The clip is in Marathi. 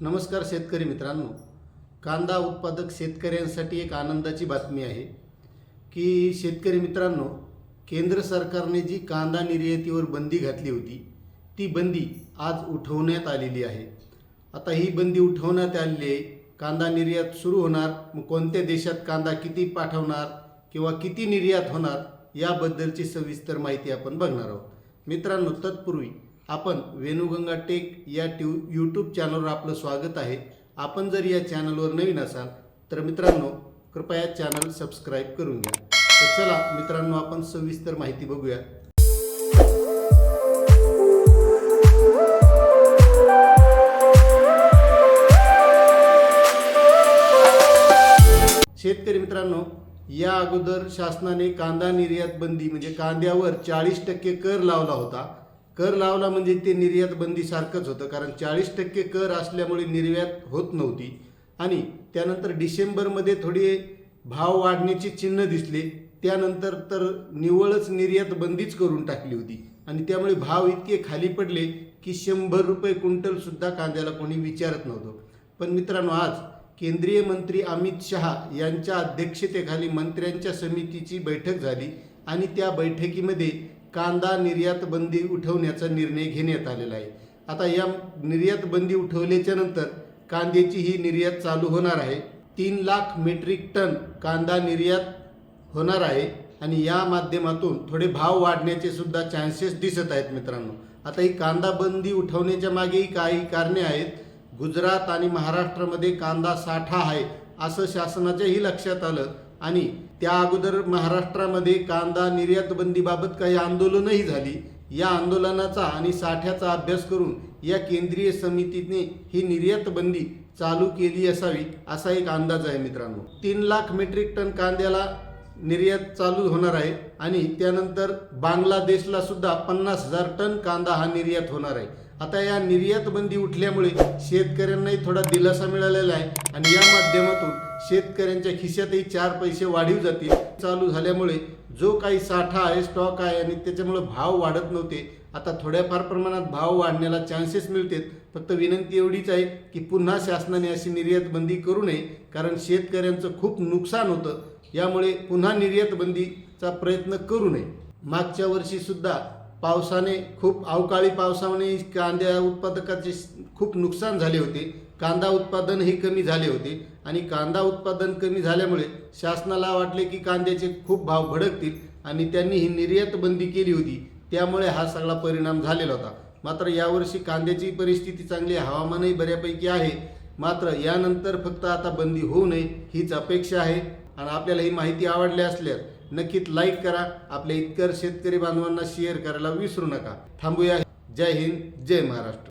नमस्कार शेतकरी मित्रांनो. कांदा उत्पादक शेतकऱ्यांसाठी एक आनंदाची बातमी आहे की शेतकरी मित्रांनो केंद्र सरकारने जी कांदा निर्यातीवर बंदी घातली होती ती बंदी आज उठवण्यात आलेली आहे. आता ही बंदी उठवण्यात आलेली आहे. कांदा निर्यात सुरू होणार. मग कोणत्या देशात कांदा किती पाठवणार किंवा किती निर्यात होणार याबद्दलची सविस्तर माहिती आपण बघणार आहोत. मित्रांनो तत्पूर्वी आपण वेणुगंगा टेक या ट्यू यूट्यूब चॅनलवर आपलं स्वागत आहे. आपण जर या चॅनलवर नवीन असाल तर मित्रांनो कृपया चॅनल सबस्क्राईब करून घ्या. तर चला मित्रांनो आपण सविस्तर माहिती बघूया. शेतकरी मित्रांनो या अगोदर शासनाने कांदा निर्यात बंदी म्हणजे कांद्यावर चाळीस टक्के कर लावला होता. कर लावला म्हणजे ते निर्यात बंदी सारखंच होतं कारण चाळीस टक्के कर असल्यामुळे निर्यात होत नव्हती. आणि त्यानंतर डिसेंबरमध्ये थोडी भाव वाढण्याची चिन्ह दिसले. त्यानंतर तर निव्वळच निर्यात बंदीच करून टाकली होती. आणि त्यामुळे भाव इतके खाली पडले की शंभर रुपये क्विंटलसुद्धा कांद्याला कोणी विचारत नव्हतं. पण मित्रांनो आज केंद्रीय मंत्री अमित शहा यांच्या अध्यक्षतेखाली मंत्र्यांच्या समितीची बैठक झाली आणि त्या बैठकीमध्ये कांदा निर्यात बंदी उठवण्याचा निर्णय घेण्यात आलेला आहे. आता या निर्यात बंदी उठवल्याच्या नंतर कांद्याची ही निर्यात चालू होणार आहे. तीन लाख मेट्रिक टन कांदा निर्यात होणार आहे आणि या माध्यमातून थोडे भाव वाढण्याचे सुद्धा चान्सेस दिसत आहेत मित्रांनो. आता ही कांदा बंदी उठवण्याच्या मागेही काही कारणे आहेत. गुजरात आणि महाराष्ट्रामध्ये कांदा साठा आहे असं शासनाच्याही लक्षात आलं. आणि त्या अगोदर महाराष्ट्रामध्ये कांदा निर्यात बंदीबाबत काही आंदोलनही झाली. या आंदोलनाचा आणि साठ्याचा अभ्यास करून या केंद्रीय समितीने ही निर्यात बंदी चालू केली असावी असा एक अंदाज आहे मित्रांनो. तीन लाख मेट्रिक टन कांद्याला निर्यात चालू होणार आहे आणि त्यानंतर बांगलादेशला सुद्धा पन्नास हजार टन कांदा हा निर्यात होणार आहे. आता या निर्यात बंदी उठल्यामुळे शेतकऱ्यांनाही थोडा दिलासा मिळालेला आहे आणि या माध्यमातून शेतकऱ्यांच्या खिशातही चार पैसे वाढीव जातील. चालू झाल्यामुळे जो काही साठा आहे स्टॉक आहे आणि त्याच्यामुळे भाव वाढत नव्हते आता थोड्याफार प्रमाणात भाव वाढण्याला चान्सेस मिळतात. फक्त विनंती एवढीच आहे की पुन्हा शासनाने अशी निर्यात बंदी करू नये कारण शेतकऱ्यांचं खूप नुकसान होतं. यामुळे पुन्हा निर्यात बंदीचा प्रयत्न करू नये. मागच्या वर्षी सुद्धा पावसाने खूप अवकाळी पावसाने कांद्या उत्पादकाचे खूप नुकसान झाले होते. कांदा उत्पादनही कमी झाले होते आणि कांदा उत्पादन कमी झाल्यामुळे शासनाला वाटले की कांद्याचे खूप भाव भडकतील आणि त्यांनी ही निर्यात बंदी केली होती. त्यामुळे हा सगळा परिणाम झालेला होता. मात्र यावर्षी कांद्याची परिस्थिती चांगली आहे. हवामानही बऱ्यापैकी आहे. मात्र यानंतर फक्त आता बंदी होऊ नये हीच अपेक्षा आहे. आणि आपल्याला ही माहिती आवडली असल्यास नक्कीच लाईक करा. आपल्या इतकर शेतकरी बांधवांना शेअर करायला विसरू नका. थांबूया. जय हिंद जय महाराष्ट्र.